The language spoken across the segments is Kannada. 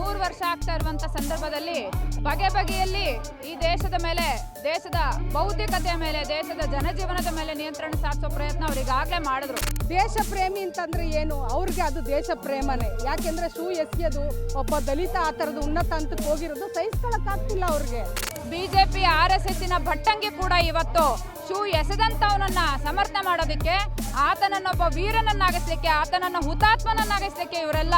ನೂರು ವರ್ಷ ಆಗ್ತಾ ಇರುವಂತ ಸಂದರ್ಭದಲ್ಲಿ ಬಗೆ ಬಗೆಯಲ್ಲಿ ಈ ದೇಶದ ಮೇಲೆ ದೇಶದ ಬೌದ್ಧಿಕತೆಯ ಮೇಲೆ ದೇಶದ ಜನಜೀವನದ ಮೇಲೆ ನಿಯಂತ್ರಣ ಸಾಧಿಸೋ ಪ್ರಯತ್ನ ಅವ್ರು ಈಗಾಗಲೇ ಮಾಡಿದ್ರು. ದೇಶ ಪ್ರೇಮಿ ಅಂತಂದ್ರೆ ಏನು? ಅವ್ರಿಗೆ ಅದು ದೇಶ ಪ್ರೇಮನೇ ಯಾಕೆಂದ್ರೆ ಶೂ ಎಸೆಯೋದು ಒಬ್ಬ ದಲಿತ ಆ ಥರದ ಉನ್ನತ ಹಂತಕ್ಕೆ ಹೋಗಿರೋದು ಸಹಿಸ್ಕೊಳಕ್ಕಾಗ್ತಿಲ್ಲ ಅವ್ರಿಗೆ. ಬಿಜೆಪಿ ಆರ್ ಎಸ್ ಎಸ್ಸಿನ ಭಟ್ಟಂಗಿ ಕೂಡ ಇವತ್ತು ಶೂ ಎಸೆದಂತವನನ್ನ ಸಮರ್ಥ ಮಾಡೋದಕ್ಕೆ ಆತನನ್ನೊಬ್ಬ ವೀರನನ್ನಾಗಿಸ್ಲಿಕ್ಕೆ, ಆತನನ್ನ ಹುತಾತ್ಮನನ್ನಾಗಿಸ್ಲಿಕ್ಕೆ ಇವರೆಲ್ಲ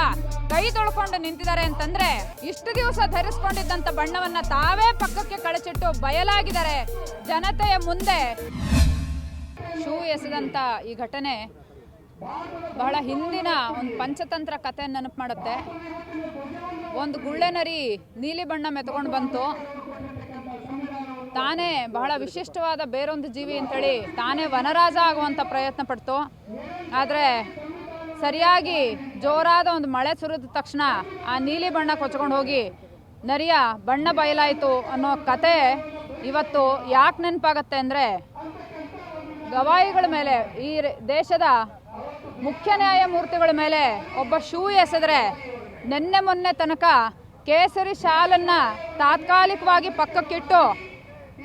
ಕೈ ತೊಳ್ಕೊಂಡು ನಿಂತಿದ್ದಾರೆ ಅಂತಂದ್ರೆ ಇಷ್ಟು ದಿವಸ ಧರಿಸ್ಕೊಂಡಿದ್ದಂತ ಬಣ್ಣವನ್ನ ತಾವೇ ಪಕ್ಕಕ್ಕೆ ಕಳಚಿಟ್ಟು ಬಯಲಾಗಿದ್ದಾರೆ. ಜನತೆಯ ಮುಂದೆ ಶೂ ಎಸೆದಂತ ಈ ಘಟನೆ ಬಹಳ ಹಿಂದಿನ ಒಂದು ಪಂಚತಂತ್ರ ಕಥೆ ನೆನಪು ಮಾಡುತ್ತೆ. ಒಂದು ಗುಳ್ಳೆನರಿ ನೀಲಿ ಬಣ್ಣ ಮೆತ್ಕೊಂಡು ಬಂತು. ತಾನೇ ಬಹಳ ವಿಶಿಷ್ಟವಾದ ಬೇರೊಂದು ಜೀವಿ ಅಂತೇಳಿ ತಾನೇ ವನರಾಜ ಆಗುವಂಥ ಪ್ರಯತ್ನ ಪಡ್ತು. ಆದರೆ ಸರಿಯಾಗಿ ಜೋರಾದ ಒಂದು ಮಳೆ ಸುರಿದ ತಕ್ಷಣ ಆ ನೀಲಿ ಬಣ್ಣ ಕೊಚ್ಕೊಂಡು ಹೋಗಿ, ನರಿಯ ಬಣ್ಣ ಬಯಲಾಯಿತು ಅನ್ನೋ ಕತೆ ಇವತ್ತು ಯಾಕೆ ನೆನಪಾಗತ್ತೆ ಅಂದರೆ ಗವಾಯಿಗಳ ಮೇಲೆ, ಈ ದೇಶದ ಮುಖ್ಯ ನ್ಯಾಯಮೂರ್ತಿಗಳ ಮೇಲೆ ಒಬ್ಬ ಶೂ ಎಸೆದ್ರೆ ನಿನ್ನೆ ಮೊನ್ನೆ ತನಕ ಕೇಸರಿ ಶಾಲನ್ನ ತಾತ್ಕಾಲಿಕವಾಗಿ ಪಕ್ಕಕ್ಕಿಟ್ಟು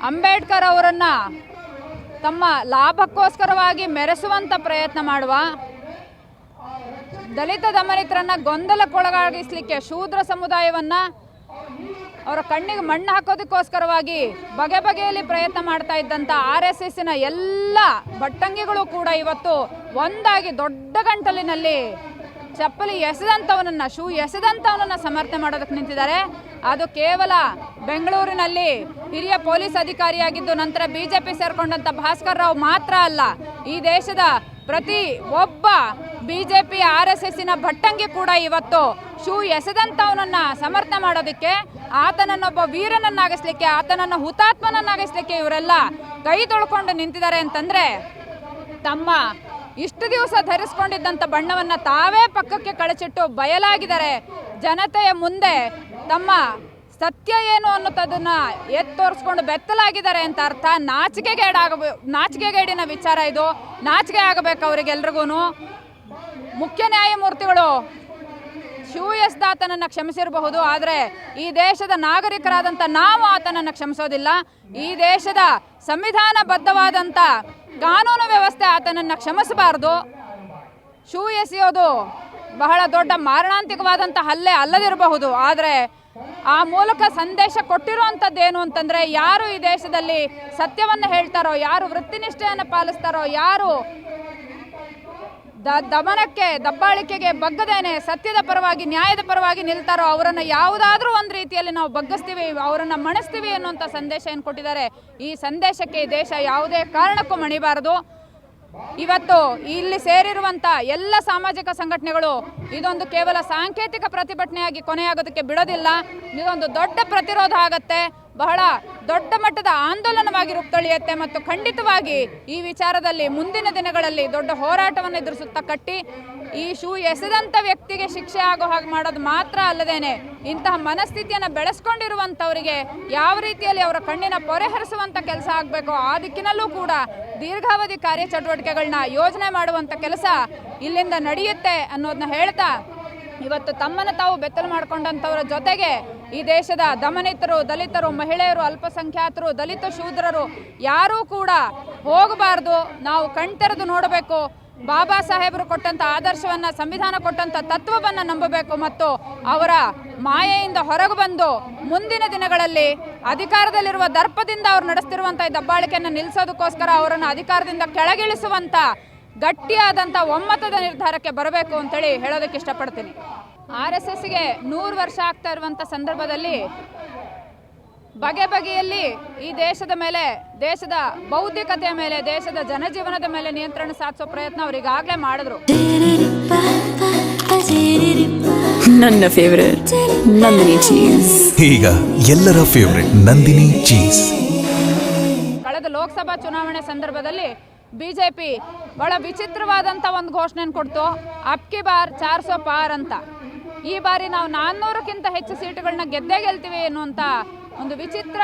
ಅಂಬೇಡ್ಕರ್ ಅವರನ್ನ ತಮ್ಮ ಲಾಭಕ್ಕೋಸ್ಕರವಾಗಿ ಮೆರೆಸುವಂತ ಪ್ರಯತ್ನ ಮಾಡುವ ದಲಿತ ದಮನಿತರನ್ನ ಗೊಂದಲಕ್ಕೊಳಗಾಗಿಸ್ಲಿಕ್ಕೆ ಶೂದ್ರ ಸಮುದಾಯವನ್ನ ಅವರ ಕಣ್ಣಿಗೆ ಮಣ್ಣು ಹಾಕೋದಕ್ಕೋಸ್ಕರವಾಗಿ ಬಗೆ ಬಗೆಯಲ್ಲಿ ಪ್ರಯತ್ನ ಮಾಡ್ತಾ ಇದ್ದಂಥ ಆರ್ ಎಸ್ ಎಸ್ಸಿನ ಎಲ್ಲ ಭಟ್ಟಂಗಿಗಳು ಕೂಡ ಇವತ್ತು ಒಂದಾಗಿ ದೊಡ್ಡ ಗಂಟಲಿನಲ್ಲಿ ಚಪ್ಪಲಿ ಎಸೆದಂಥವನನ್ನ, ಶೂ ಎಸೆದಂಥವನನ್ನ ಸಮರ್ಥನೆ ಮಾಡೋದಕ್ಕೆ ನಿಂತಿದ್ದಾರೆ. ಅದು ಕೇವಲ ಬೆಂಗಳೂರಿನಲ್ಲಿ ಹಿರಿಯ ಪೊಲೀಸ್ ಅಧಿಕಾರಿಯಾಗಿದ್ದು ನಂತರ ಬಿ ಜೆ ಪಿ ಸೇರ್ಕೊಂಡಂತ ಭಾಸ್ಕರ್ ರಾವ್ ಮಾತ್ರ ಅಲ್ಲ, ಈ ದೇಶದ ಪ್ರತಿ ಒಬ್ಬ B J P R S ಎಸ್ಸಿನ ಭಟ್ಟಂಗಿ ಕೂಡ ಇವತ್ತು ಶೂ ಎಸೆದಂಥವನನ್ನು ಸಮರ್ಥ ಮಾಡೋದಕ್ಕೆ, ಆತನನ್ನೊಬ್ಬ ವೀರನನ್ನಾಗಿಸ್ಲಿಕ್ಕೆ, ಆತನನ್ನ ಹುತಾತ್ಮನನ್ನಾಗಿಸ್ಲಿಕ್ಕೆ ಇವರೆಲ್ಲ ಕೈ ತೊಳ್ಕೊಂಡು ನಿಂತಿದ್ದಾರೆ ಅಂತಂದ್ರೆ ತಮ್ಮ ಇಷ್ಟು ದಿವಸ ಧರಿಸ್ಕೊಂಡಿದ್ದಂಥ ಬಣ್ಣವನ್ನು ತಾವೇ ಪಕ್ಕಕ್ಕೆ ಕಳಚಿಟ್ಟು ಬಯಲಾಗಿದ್ದಾರೆ. ಜನತೆಯ ಮುಂದೆ ತಮ್ಮ ಸತ್ಯ ಏನು ಅನ್ನೋದನ್ನ ಎತ್ತೋರಿಸ್ಕೊಂಡು ಬೆತ್ತಲಾಗಿದ್ದಾರೆ ಅಂತ ಅರ್ಥ. ನಾಚಿಕೆಗೇಡಾಗ ನಾಚಿಕೆಗೇಡಿನ ವಿಚಾರ ಇದು. ನಾಚಿಕೆ ಆಗಬೇಕು ಅವರಿಗೆಲ್ರಿಗೂ ಮುಖ್ಯ ನ್ಯಾಯಮೂರ್ತಿಗಳು ಶೂ ಎಸ್ದ ಆತನನ್ನು ಕ್ಷಮಿಸಿರಬಹುದು, ಆದರೆ ಈ ದೇಶದ ನಾಗರಿಕರಾದಂಥ ನಾವು ಆತನನ್ನು ಕ್ಷಮಿಸೋದಿಲ್ಲ. ಈ ದೇಶದ ಸಂವಿಧಾನಬದ್ಧವಾದಂಥ ಕಾನೂನು ವ್ಯವಸ್ಥೆ ಆತನನ್ನು ಕ್ಷಮಿಸಬಾರದು. ಶೂ ಎಸೆಯೋದು ಬಹಳ ದೊಡ್ಡ ಮಾರಣಾಂತಿಕವಾದಂಥ ಹಲ್ಲೆ ಅಲ್ಲದಿರಬಹುದು, ಆದರೆ ಆ ಮೂಲಕ ಸಂದೇಶ ಕೊಟ್ಟಿರುವಂಥದ್ದೇನು ಅಂತಂದರೆ ಯಾರು ಈ ದೇಶದಲ್ಲಿ ಸತ್ಯವನ್ನು ಹೇಳ್ತಾರೋ, ಯಾರು ವೃತ್ತಿನಿಷ್ಠೆಯನ್ನು ಪಾಲಿಸ್ತಾರೋ, ಯಾರು ದ ದಮನಕ್ಕೆ, ದಬ್ಬಾಳಿಕೆಗೆ ಬಗ್ಗದೇನೆ ಸತ್ಯದ ಪರವಾಗಿ, ನ್ಯಾಯದ ಪರವಾಗಿ ನಿಲ್ತಾರೋ ಅವರನ್ನು ಯಾವುದಾದ್ರೂ ಒಂದು ರೀತಿಯಲ್ಲಿ ನಾವು ಬಗ್ಗಿಸ್ತೀವಿ, ಅವರನ್ನು ಮಣಿಸ್ತೀವಿ ಅನ್ನುವಂಥ ಸಂದೇಶ ಏನು ಕೊಟ್ಟಿದ್ದಾರೆ? ಈ ಸಂದೇಶಕ್ಕೆ ಈ ದೇಶ ಯಾವುದೇ ಕಾರಣಕ್ಕೂ ಮಣಿಬಾರದು. ಇವತ್ತು ಇಲ್ಲಿ ಸೇರಿರುವಂತ ಎಲ್ಲ ಸಾಮಾಜಿಕ ಸಂಘಟನೆಗಳು ಇದೊಂದು ಕೇವಲ ಸಾಂಕೇತಿಕ ಪ್ರತಿಭಟನೆಯಾಗಿ ಕೊನೆಯಾಗೋದಕ್ಕೆ ಬಿಡೋದಿಲ್ಲ. ಇದೊಂದು ದೊಡ್ಡ ಪ್ರತಿರೋಧ ಆಗತ್ತೆ. ಬಹಳ ದೊಡ್ಡ ಮಟ್ಟದ ಆಂದೋಲನವಾಗಿ ರೂಪುಗೊಳ್ಳುತ್ತೆ ಮತ್ತು ಖಂಡಿತವಾಗಿ ಈ ವಿಚಾರದಲ್ಲಿ ಮುಂದಿನ ದಿನಗಳಲ್ಲಿ ದೊಡ್ಡ ಹೋರಾಟವನ್ನು ಎದುರಿಸುತ್ತಾ ಕಟ್ಟಿ, ಈ ಶೂ ಎಸೆದಂಥ ವ್ಯಕ್ತಿಗೆ ಶಿಕ್ಷೆ ಆಗೋ ಹಾಗೆ ಮಾಡೋದು ಮಾತ್ರ ಅಲ್ಲದೇನೆ ಇಂತಹ ಮನಸ್ಥಿತಿಯನ್ನು ಬೆಳೆಸ್ಕೊಂಡಿರುವಂಥವರಿಗೆ ಯಾವ ರೀತಿಯಲ್ಲಿ ಅವರ ಕಣ್ಣಿನ ಪೊರೆ ಹರಿಸುವಂಥ ಕೆಲಸ ಆಗಬೇಕು ಆ ದಿಕ್ಕಿನಲ್ಲೂ ಕೂಡ ದೀರ್ಘಾವಧಿ ಕಾರ್ಯಚಟುವಟಿಕೆಗಳನ್ನ ಯೋಜನೆ ಮಾಡುವಂಥ ಕೆಲಸ ಇಲ್ಲಿಂದ ನಡೆಯುತ್ತೆ ಅನ್ನೋದನ್ನ ಹೇಳ್ತಾ ಇವತ್ತು ತಮ್ಮನ್ನು ತಾವು ಬೆತ್ತಲು ಮಾಡಿಕೊಂಡಂಥವರ ಜೊತೆಗೆ ಈ ದೇಶದ ದಮನಿತರು, ದಲಿತರು, ಮಹಿಳೆಯರು, ಅಲ್ಪಸಂಖ್ಯಾತರು, ದಲಿತ ಶೂದ್ರರು ಯಾರೂ ಕೂಡ ಹೋಗಬಾರ್ದು. ನಾವು ಕಣ್ತೆರೆದು ನೋಡಬೇಕು. ಬಾಬಾ ಸಾಹೇಬರು ಕೊಟ್ಟಂತ ಆದರ್ಶವನ್ನು, ಸಂವಿಧಾನ ಕೊಟ್ಟಂತ ತತ್ವವನ್ನ ನಂಬಬೇಕು ಮತ್ತು ಅವರ ಮಾಯೆಯಿಂದ ಹೊರಗೆ ಬಂದು ಮುಂದಿನ ದಿನಗಳಲ್ಲಿ ಅಧಿಕಾರದಲ್ಲಿರುವ ದರ್ಪದಿಂದ ಅವರು ನಡೆಸ್ತಿರುವಂಥ ದಬ್ಬಾಳಿಕೆಯನ್ನು ನಿಲ್ಲಿಸೋದಕ್ಕೋಸ್ಕರ ಅವರನ್ನು ಅಧಿಕಾರದಿಂದ ಕೆಳಗಿಳಿಸುವಂತ ಗಟ್ಟಿಯಾದಂಥ ಒಮ್ಮತದ ನಿರ್ಧಾರಕ್ಕೆ ಬರಬೇಕು ಅಂತೇಳಿ ಹೇಳೋದಕ್ಕೆ ಇಷ್ಟಪಡ್ತೀನಿ. ಆರ್ ಎಸ್ ಎಸ್ಗೆ ನೂರು ವರ್ಷ ಆಗ್ತಾ ಇರುವಂಥ ಸಂದರ್ಭದಲ್ಲಿ ಬಗೆ ಬಗೆಯಲ್ಲಿ ಈ ದೇಶದ ಮೇಲೆ ದೇಶದ ಬೌದ್ಧಿಕತೆಯ ಮೇಲೆ ದೇಶದ ಜನಜೀವನದ ಮೇಲೆ ನಿಯಂತ್ರಣ ಸಾಧಿಸೋ ಪ್ರಯತ್ನ ಅವ್ರು ಈಗಾಗಲೇ ಮಾಡಿದ್ರು. ನನ್ನ ಫೇವರೇಟ್ ನಂದಿನಿ ಚೀಸ್ ಈಗ ಎಲ್ಲರ ಫೇವರೆಟ್ ನಂದಿನಿ ಚೀಸ್ ಕಳೆದ ಲೋಕಸಭಾ ಚುನಾವಣೆ ಸಂದರ್ಭದಲ್ಲಿ ಬಿಜೆಪಿ ಬಹಳ ವಿಚಿತ್ರವಾದಂಥ ಒಂದು ಘೋಷಣೆಯನ್ನು ಕೊಡ್ತು. ಅಪ್ಕಿ ಬಾರ್ ಚಾರ್ ಸೋ ಪಾರ್ ಅಂತ. ಈ ಬಾರಿ ನಾವು ನಾನ್ನೂರಕ್ಕಿಂತ ಹೆಚ್ಚು ಸೀಟುಗಳನ್ನ ಗೆದ್ದೇ ಗೆಲ್ತೀವಿ ಎನ್ನುವಂಥ ಒಂದು ವಿಚಿತ್ರ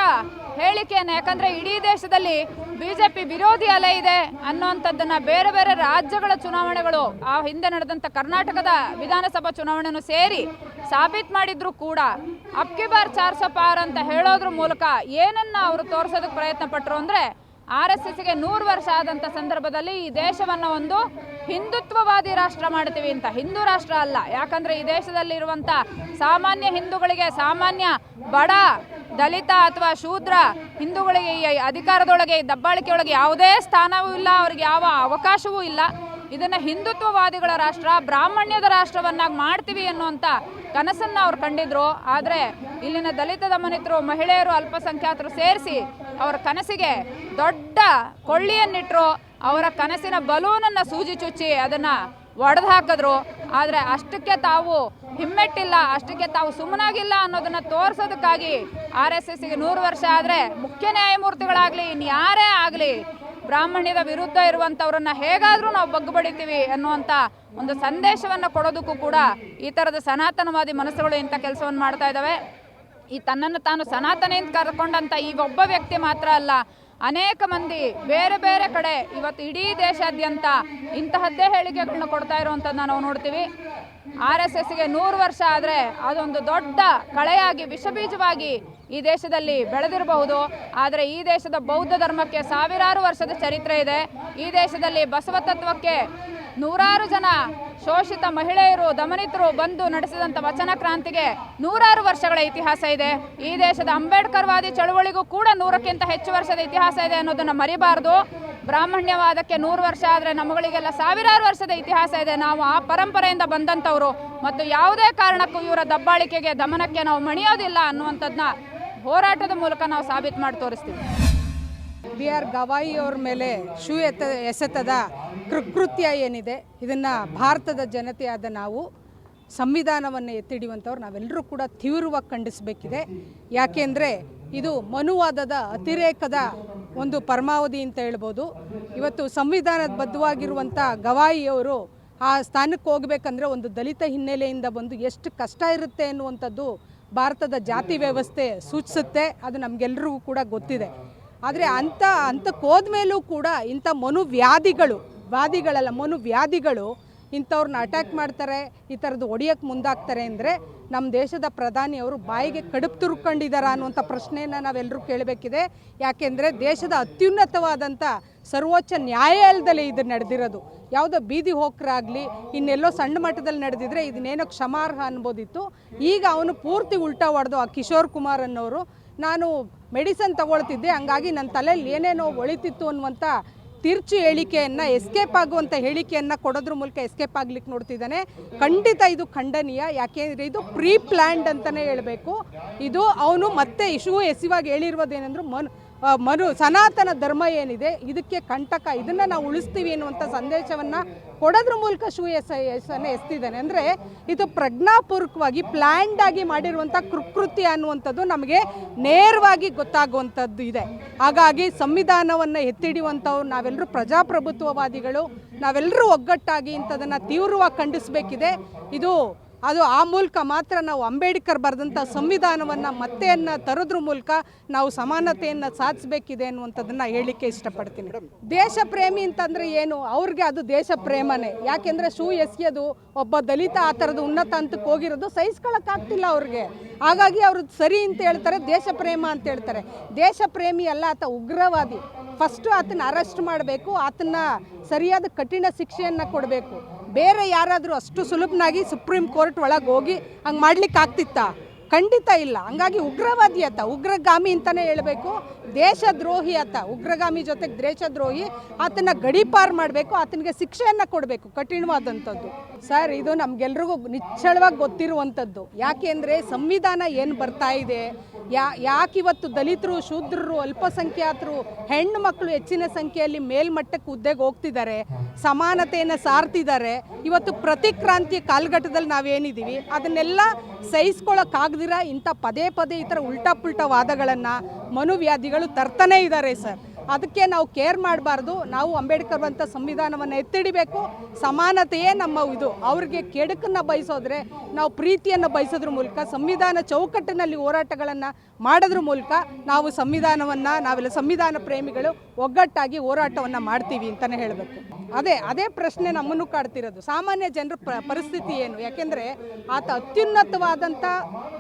ಹೇಳಿಕೆಯನ್ನು ಯಾಕಂದರೆ ಇಡೀ ದೇಶದಲ್ಲಿ ಬಿ ಜೆ ಪಿ ವಿರೋಧಿ ಅಲೆ ಇದೆ ಅನ್ನೋವಂಥದ್ದನ್ನು ಬೇರೆ ಬೇರೆ ರಾಜ್ಯಗಳ ಚುನಾವಣೆಗಳು, ಆ ಹಿಂದೆ ನಡೆದಂಥ ಕರ್ನಾಟಕದ ವಿಧಾನಸಭಾ ಚುನಾವಣೆಯನ್ನು ಸೇರಿ ಸಾಬೀತು ಮಾಡಿದ್ರು ಕೂಡ ಅಬ್ಕಿ ಬಾರ್ ಚಾರ್ ಸौ ಪಾರ್ ಅಂತ ಹೇಳೋದ್ರ ಮೂಲಕ ಏನನ್ನ ಅವರು ತೋರಿಸೋದಕ್ಕೆ ಪ್ರಯತ್ನ ಪಟ್ಟರು ಅಂದರೆ ಆರ್ ಎಸ್ ಎಸ್ಗೆ ನೂರು ವರ್ಷ ಆದಂಥ ಸಂದರ್ಭದಲ್ಲಿ ಈ ದೇಶವನ್ನು ಒಂದು ಹಿಂದುತ್ವವಾದಿ ರಾಷ್ಟ್ರ ಮಾಡ್ತೀವಿ ಅಂತ. ಹಿಂದೂ ರಾಷ್ಟ್ರ ಅಲ್ಲ. ಯಾಕಂದ್ರೆ ಈ ದೇಶದಲ್ಲಿ ಇರುವಂಥ ಸಾಮಾನ್ಯ ಹಿಂದೂಗಳಿಗೆ ಸಾಮಾನ್ಯ ಬಡ, ದಲಿತ ಅಥವಾ ಶೂದ್ರ ಹಿಂದೂಗಳಿಗೆ ಈ ಅಧಿಕಾರದೊಳಗೆ, ಈ ದಬ್ಬಾಳಿಕೆಯೊಳಗೆ ಯಾವುದೇ ಸ್ಥಾನವೂ ಇಲ್ಲ. ಅವ್ರಿಗೆ ಯಾವ ಅವಕಾಶವೂ ಇಲ್ಲ. ಇದನ್ನ ಹಿಂದುತ್ವವಾದಿಗಳ ರಾಷ್ಟ್ರ, ಬ್ರಾಹ್ಮಣ್ಯದ ರಾಷ್ಟ್ರವನ್ನಾಗಿ ಮಾಡ್ತೀವಿ ಅನ್ನುವಂಥ ಕನಸನ್ನು ಅವ್ರು ಕಂಡಿದ್ರು. ಆದರೆ ಇಲ್ಲಿನ ದಲಿತ ದಮನಿತರು ಮಹಿಳೆಯರು, ಅಲ್ಪಸಂಖ್ಯಾತರು ಸೇರಿಸಿ ಅವರ ಕನಸಿಗೆ ದೊಡ್ಡ ಕೊಳ್ಳಿಯನ್ನಿಟ್ಟರು ಅವರ ಕನಸಿನ ಬಲೂನನ್ನು ಸೂಜಿ ಚುಚ್ಚಿ ಅದನ್ನು ಒಡೆದು ಹಾಕಿದ್ರು. ಆದರೆ ಅಷ್ಟಕ್ಕೆ ತಾವು ಹಿಮ್ಮೆಟ್ಟಿಲ್ಲ, ಅಷ್ಟಕ್ಕೆ ತಾವು ಸುಮ್ಮನಾಗಿಲ್ಲ ಅನ್ನೋದನ್ನು ತೋರಿಸೋದಕ್ಕಾಗಿ ಆರ್ ಎಸ್ ಎಸ್ಗೆ ನೂರು ವರ್ಷ ಆದರೆ ಮುಖ್ಯ ನ್ಯಾಯಮೂರ್ತಿಗಳಾಗಲಿ ಇನ್ಯಾರೇ ಆಗಲಿ, ಬ್ರಾಹ್ಮಣ್ಯದ ವಿರುದ್ಧ ಇರುವಂಥವ್ರನ್ನ ಹೇಗಾದರೂ ನಾವು ಬಗ್ಗುಬಡಿತೀವಿ ಅನ್ನುವಂಥ ಒಂದು ಸಂದೇಶವನ್ನು ಕೊಡೋದಕ್ಕೂ ಕೂಡ ಈ ಥರದ ಸನಾತನವಾದಿ ಮನಸ್ಸುಗಳು ಇಂಥ ಕೆಲಸವನ್ನು ಮಾಡ್ತಾ ಇದ್ದಾವೆ. ಈ ತನ್ನನ್ನು ತಾನು ಸನಾತನ ಎಂದು ಕರ್ಕೊಂಡಂಥ ಈ ಒಬ್ಬ ವ್ಯಕ್ತಿ ಮಾತ್ರ ಅಲ್ಲ, ಅನೇಕ ಮಂದಿ ಬೇರೆ ಬೇರೆ ಕಡೆ ಇವತ್ತು ಇಡೀ ದೇಶಾದ್ಯಂತ ಇಂತಹದ್ದೇ ಹೇಳಿಕೆಗಳನ್ನ ಕೊಡ್ತಾ ಇರುವಂಥದ್ದನ್ನ ನಾವು ನೋಡ್ತೀವಿ. ಆರ್ ಎಸ್ ಎಸ್ಗೆ ನೂರು ವರ್ಷ ಆದರೆ ಅದೊಂದು ದೊಡ್ಡ ಕಳೆಯಾಗಿ, ವಿಷಬೀಜವಾಗಿ ಈ ದೇಶದಲ್ಲಿ ಬೆಳೆದಿರಬಹುದು. ಆದರೆ ಈ ದೇಶದ ಬೌದ್ಧ ಧರ್ಮಕ್ಕೆ ಸಾವಿರಾರು ವರ್ಷದ ಚರಿತ್ರೆ ಇದೆ. ಈ ದೇಶದಲ್ಲಿ ಬಸವ ತತ್ವಕ್ಕೆ ನೂರಾರು ಜನ ಶೋಷಿತ ಮಹಿಳೆಯರು, ದಮನಿತರು ಬಂದು ನಡೆಸಿದಂಥ ವಚನ ಕ್ರಾಂತಿಗೆ ನೂರಾರು ವರ್ಷಗಳ ಇತಿಹಾಸ ಇದೆ. ಈ ದೇಶದ ಅಂಬೇಡ್ಕರ್ವಾದಿ ಚಳುವಳಿಗೂ ಕೂಡ ನೂರಕ್ಕಿಂತ ಹೆಚ್ಚು ವರ್ಷದ ಇತಿಹಾಸ ಇದೆ ಅನ್ನೋದನ್ನು ಮರಿಬಾರ್ದು. ಬ್ರಾಹ್ಮಣ್ಯವಾದಕ್ಕೆ ನೂರು ವರ್ಷ ಆದರೆ ನಮ್ಮಗಳಿಗೆಲ್ಲ ಸಾವಿರಾರು ವರ್ಷದ ಇತಿಹಾಸ ಇದೆ. ನಾವು ಆ ಪರಂಪರೆಯಿಂದ ಬಂದಂಥವರು. ಮತ್ತು ಯಾವುದೇ ಕಾರಣಕ್ಕೂ ಇವರ ದಬ್ಬಾಳಿಕೆಗೆ ದಮನಕ್ಕೆ ನಾವು ಮಣಿಯೋದಿಲ್ಲ ಅನ್ನುವಂಥದ್ದನ್ನ ಹೋರಾಟದ ಮೂಲಕ ನಾವು ಸಾಬೀತು ಮಾಡಿ ತೋರಿಸ್ತೀವಿ. ಬಿ ಆರ್ ಗವಾಯಿ ಅವ್ರ ಮೇಲೆ ಶೂ ಎತ್ತ, ಎಸೆತದ ಕೃಕೃತ್ಯ ಏನಿದೆ, ಇದನ್ನು ಭಾರತದ ಜನತೆಯಾದ ನಾವು ಸಂವಿಧಾನವನ್ನು ಎತ್ತಿಡಿಯುವಂಥವ್ರು ನಾವೆಲ್ಲರೂ ಕೂಡ ತೀವ್ರವಾಗಿ ಖಂಡಿಸಬೇಕಿದೆ. ಯಾಕೆಂದರೆ ಇದು ಮನುವಾದದ ಅತಿರೇಕದ ಒಂದು ಪರಮಾವಧಿ ಅಂತ ಹೇಳ್ಬೋದು. ಇವತ್ತು ಸಂವಿಧಾನದ ಬದ್ಧವಾಗಿರುವಂಥ ಗವಾಯಿಯವರು ಆ ಸ್ಥಾನಕ್ಕೆ ಹೋಗಬೇಕಂದ್ರೆ ಒಂದು ದಲಿತ ಹಿನ್ನೆಲೆಯಿಂದ ಬಂದು ಎಷ್ಟು ಕಷ್ಟ ಇರುತ್ತೆ ಅನ್ನುವಂಥದ್ದು ಭಾರತದ ಜಾತಿ ವ್ಯವಸ್ಥೆ ಸೂಚಿಸುತ್ತೆ, ಅದು ನಮಗೆಲ್ಲರಿಗೂ ಕೂಡ ಗೊತ್ತಿದೆ. ಆದರೆ ಅಂಥ ಅಂಥಕ್ಕೆ ಹೋದ್ಮೇಲೂ ಕೂಡ ಇಂಥ ಮನುವ್ಯಾಧಿಗಳು ವ್ಯಾಧಿಗಳಲ್ಲ ಮನುವ್ಯಾಧಿಗಳು ಇಂಥವ್ರನ್ನ ಅಟ್ಯಾಕ್ ಮಾಡ್ತಾರೆ, ಈ ಥರದ್ದು ಹೊಡಿಯೋಕ್ಕೆ ಮುಂದಾಗ್ತಾರೆ ಅಂದರೆ ನಮ್ಮ ದೇಶದ ಪ್ರಧಾನಿಯವರು ಬಾಯಿಗೆ ಕಡುಪು ತುರ್ಕೊಂಡಿದ್ದಾರಾ ಅನ್ನುವಂಥ ಪ್ರಶ್ನೆಯನ್ನು ನಾವೆಲ್ಲರೂ ಕೇಳಬೇಕಿದೆ. ಯಾಕೆಂದರೆ ದೇಶದ ಅತ್ಯುನ್ನತವಾದಂಥ ಸರ್ವೋಚ್ಚ ನ್ಯಾಯಾಲಯದಲ್ಲಿ ಇದು ನಡೆದಿರೋದು. ಯಾವುದೋ ಬೀದಿ ಹೋಕ್ರಾಗಲಿ, ಇನ್ನೆಲ್ಲೋ ಸಣ್ಣ ಮಟ್ಟದಲ್ಲಿ ನಡೆದಿದ್ರೆ ಇದನ್ನೇನೋ ಕ್ಷಮಾರ್ಹ ಅನ್ಬೋದಿತ್ತು. ಈಗ ಅವನು ಪೂರ್ತಿ ಉಲ್ಟಾ ಹೊಡೆದು ಆ ಕಿಶೋರ್ ಕುಮಾರ್ ಅನ್ನೋರು ನಾನು ಮೆಡಿಸನ್ ತಗೊಳ್ತಿದ್ದೆ, ಹಂಗಾಗಿ ನನ್ನ ತಲೆಯಲ್ಲಿ ಏನೇನೋ ಒಳಿತಿತ್ತು ಅನ್ನುವಂಥ ತಿರ್ಚು ಹೇಳಿಕೆಯನ್ನು ಎಸ್ಕೇಪ್ ಆಗುವಂಥ ಹೇಳಿಕೆಯನ್ನು ಕೊಡೋದ್ರ ಮೂಲಕ ಎಸ್ಕೇಪ್ ಆಗ್ಲಿಕ್ಕೆ ನೋಡ್ತಿದ್ದಾನೆ. ಖಂಡಿತ ಇದು ಖಂಡನೀಯ, ಯಾಕೆಂದರೆ ಇದು ಪ್ರೀ ಪ್ಲ್ಯಾಂಡ್ ಅಂತಲೇ ಹೇಳಬೇಕು. ಇದು ಅವನು ಮತ್ತೆ ಇಶು ಎಸಿವಾಗಿ ಹೇಳಿರೋದೇನೆಂದ್ರೆ ಮನು ಮನು ಸನಾತನ ಧರ್ಮ ಏನಿದೆ, ಇದಕ್ಕೆ ಕಂಟಕ, ಇದನ್ನು ನಾವು ಉಳಿಸ್ತೀವಿ ಅನ್ನುವಂಥ ಸಂದೇಶವನ್ನು ಕೊಡೋದ್ರ ಮೂಲಕ ಶೂ ಎಸ್ ಎಸ್ಸನ್ನು ಎಸ್ತಿದ್ದಾನೆ. ಅಂದರೆ ಇದು ಪ್ರಜ್ಞಾಪೂರ್ವಕವಾಗಿ ಪ್ಲ್ಯಾಂಡ್ ಆಗಿ ಮಾಡಿರುವಂಥ ಕೃಕೃತಿ ಅನ್ನುವಂಥದ್ದು ನಮಗೆ ನೇರವಾಗಿ ಗೊತ್ತಾಗುವಂಥದ್ದು ಇದೆ. ಹಾಗಾಗಿ ಸಂವಿಧಾನವನ್ನು ಎತ್ತಿಡಿಯುವಂಥವ್ರು ನಾವೆಲ್ಲರೂ ಪ್ರಜಾಪ್ರಭುತ್ವವಾದಿಗಳು ನಾವೆಲ್ಲರೂ ಒಗ್ಗಟ್ಟಾಗಿ ಇಂಥದನ್ನು ತೀವ್ರವಾಗಿ ಖಂಡಿಸಬೇಕಿದೆ. ಇದು ಅದು ಆ ಮೂಲಕ ಮಾತ್ರ ನಾವು ಅಂಬೇಡ್ಕರ್ ಬರೆದಂಥ ಸಂವಿಧಾನವನ್ನು ಮತ್ತೆಯನ್ನು ತರೋದ್ರ ಮೂಲಕ ನಾವು ಸಮಾನತೆಯನ್ನು ಸಾಧಿಸಬೇಕಿದೆ ಅನ್ನುವಂಥದ್ದನ್ನು ಹೇಳಲಿಕ್ಕೆ ಇಷ್ಟಪಡ್ತೀನಿ. ದೇಶ ಪ್ರೇಮಿ ಅಂತಂದರೆ ಏನು? ಅವ್ರಿಗೆ ಅದು ದೇಶ ಪ್ರೇಮನೇ. ಯಾಕೆಂದರೆ ಶೂ ಎಸೆಯೋದು ಒಬ್ಬ ದಲಿತ ಆ ಥರದ ಉನ್ನತ ಹಂತಕ್ಕೆ ಹೋಗಿರೋದು ಸಹಿಸ್ಕೊಳ್ಳೋಕ್ಕಾಗ್ತಿಲ್ಲ ಅವ್ರಿಗೆ. ಹಾಗಾಗಿ ಅವರು ಸರಿ ಅಂತ ಹೇಳ್ತಾರೆ, ದೇಶ ಪ್ರೇಮ ಅಂತ ಹೇಳ್ತಾರೆ. ದೇಶ ಪ್ರೇಮಿ ಅಲ್ಲ ಆತ ಉಗ್ರವಾದಿ. ಫಸ್ಟು ಆತನ ಅರೆಸ್ಟ್ ಮಾಡಬೇಕು, ಆತನ ಸರಿಯಾದ ಕಠಿಣ ಶಿಕ್ಷೆಯನ್ನು ಕೊಡಬೇಕು. ಬೇರೆ ಯಾರಾದರೂ ಅಷ್ಟು ಸುಲಭನಾಗಿ ಸುಪ್ರೀಂ ಕೋರ್ಟ್ ಒಳಗೆ ಹೋಗಿ ಹಂಗೆ ಮಾಡ್ಲಿಕ್ಕೆ ಆಗ್ತಿತ್ತಾ? ಖಂಡಿತ ಇಲ್ಲ. ಹಂಗಾಗಿ ಉಗ್ರವಾದಿ ಆತ ಉಗ್ರಗಾಮಿ ಅಂತಲೇ ಹೇಳಬೇಕು. ದೇಶದ್ರೋಹಿ ಆತ ಉಗ್ರಗಾಮಿ ಜೊತೆಗೆ ದೇಶದ್ರೋಹಿ. ಆತನ ಗಡೀಪಾರು ಮಾಡಬೇಕು. ಆತನಿಗೆ ಶಿಕ್ಷೆಯನ್ನು ಕೊಡಬೇಕು. ಕಠಿಣವಾದಂಥದ್ದು. ಸರ್, ಇದು ನಮಗೆಲ್ರಿಗೂ ನಿಚ್ಚಳವಾಗಿ ಗೊತ್ತಿರುವಂಥದ್ದು. ಯಾಕೆಂದರೆ ಸಂವಿಧಾನ ಏನು ಬರ್ತಾ ಇದೆ? ಯಾ ಯಾಕೆ ಇವತ್ತು ದಲಿತರು, ಶೂದ್ರರು, ಅಲ್ಪಸಂಖ್ಯಾತರು, ಹೆಣ್ಣು ಮಕ್ಕಳು ಹೆಚ್ಚಿನ ಸಂಖ್ಯೆಯಲ್ಲಿ ಮೇಲ್ಮಟ್ಟಕ್ಕೆ ಹುದ್ದೆಗೆ ಹೋಗ್ತಿದ್ದಾರೆ, ಸಮಾನತೆಯನ್ನು ಸಾರ್ತಿದ್ದಾರೆ. ಇವತ್ತು ಪ್ರತಿಕ್ರಾಂತಿ ಕಾಲಘಟ್ಟದಲ್ಲಿ ನಾವೇನಿದ್ದೀವಿ, ಅದನ್ನೆಲ್ಲ ಸಹಿಸ್ಕೊಳ್ಳೋಕ್ಕಾಗ್ದಿರ ಇಂಥ ಪದೇ ಪದೇ ಈ ಥರ ಉಲ್ಟಾ ಪುಲ್ಟಾ ವಾದಗಳನ್ನು ಮನುವ್ಯಾಧಿಗಳು ತರ್ತಾನೇ ಇದ್ದಾರೆ ಸರ್. ಅದಕ್ಕೆ ನಾವು ಕೇರ್ ಮಾಡಬಾರ್ದು. ನಾವು ಅಂಬೇಡ್ಕರ್ ಅಂತ ಸಂವಿಧಾನವನ್ನು ಎತ್ತಿಡಿಬೇಕು. ಸಮಾನತೆಯೇ ನಮ್ಮ ಇದು. ಅವ್ರಿಗೆ ಕೆಡುಕನ್ನು ಬಯಸೋದ್ರೆ ನಾವು ಪ್ರೀತಿಯನ್ನು ಬಯಸೋದ್ರ ಮೂಲಕ, ಸಂವಿಧಾನ ಚೌಕಟ್ಟಿನಲ್ಲಿ ಹೋರಾಟಗಳನ್ನು ಮಾಡೋದ್ರ ಮೂಲಕ ನಾವು ಸಂವಿಧಾನವನ್ನು, ನಾವೆಲ್ಲ ಸಂವಿಧಾನ ಪ್ರೇಮಿಗಳು ಒಗ್ಗಟ್ಟಾಗಿ ಹೋರಾಟವನ್ನು ಮಾಡ್ತೀವಿ ಅಂತಲೇ ಹೇಳಬೇಕು. ಅದೇ ಅದೇ ಪ್ರಶ್ನೆ ನಮ್ಮನ್ನು ಕಾಡ್ತಿರೋದು. ಸಾಮಾನ್ಯ ಜನರ ಪರಿಸ್ಥಿತಿ ಏನು? ಯಾಕೆಂದ್ರೆ ಆತ ಅತ್ಯುನ್ನತವಾದಂಥ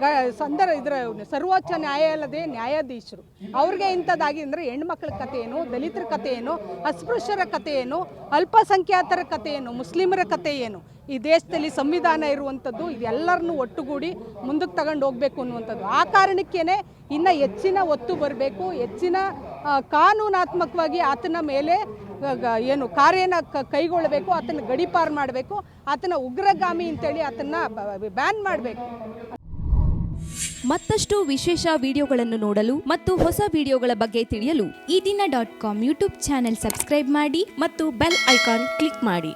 ಗ, ಸಂದರ್ ಇದರ, ಸರ್ವೋಚ್ಚ ನ್ಯಾಯಾಲಯದ ನ್ಯಾಯಾಧೀಶರು. ಅವ್ರಿಗೆ ಇಂಥದ್ದಾಗಿ ಅಂದರೆ ಹೆಣ್ಮಕ್ಳ ಕಥೆ ಏನು, ದಲಿತರ ಕಥೆ ಏನು, ಅಸ್ಪೃಶ್ಯರ ಕಥೆ ಏನು, ಅಲ್ಪಸಂಖ್ಯಾತರ ಕಥೆ ಏನು, ಮುಸ್ಲಿಮರ ಕಥೆ ಏನು? ಈ ದೇಶದಲ್ಲಿ ಸಂವಿಧಾನ ಇರುವಂಥದ್ದು ಇದೆಲ್ಲರನ್ನೂ ಒಟ್ಟುಗೂಡಿ ಮುಂದಕ್ಕೆ ತಗೊಂಡು ಹೋಗಬೇಕು ಅನ್ನುವಂಥದ್ದು. ಆ ಕಾರಣಕ್ಕೇ ಇನ್ನು ಹೆಚ್ಚಿನ ಒತ್ತು ಬರಬೇಕು, ಹೆಚ್ಚಿನ ಕಾನೂನಾತ್ಮಕವಾಗಿ ಆತನ ಮೇಲೆ ಏನು ಕಾರ್ಯನ ಕೈಗೊಳ್ಳಬೇಕು, ಆತನ ಗಡಿಪಾರು ಮಾಡಬೇಕು, ಆತನ ಉಗ್ರಗಾಮಿ ಅಂತೇಳಿ ಆತನ ಬ್ಯಾನ್ ಮಾಡಬೇಕು. ಮತ್ತಷ್ಟು ವಿಶೇಷ ವಿಡಿಯೋಗಳನ್ನು ನೋಡಲು ಮತ್ತು ಹೊಸ ವಿಡಿಯೋಗಳ ಬಗ್ಗೆ ತಿಳಿಯಲು ಈ ದಿನ dot com YouTube channel subscribe ಮಾಡಿ ಮತ್ತು ಬೆಲ್ ಐಕಾನ್ ಕ್ಲಿಕ್ ಮಾಡಿ.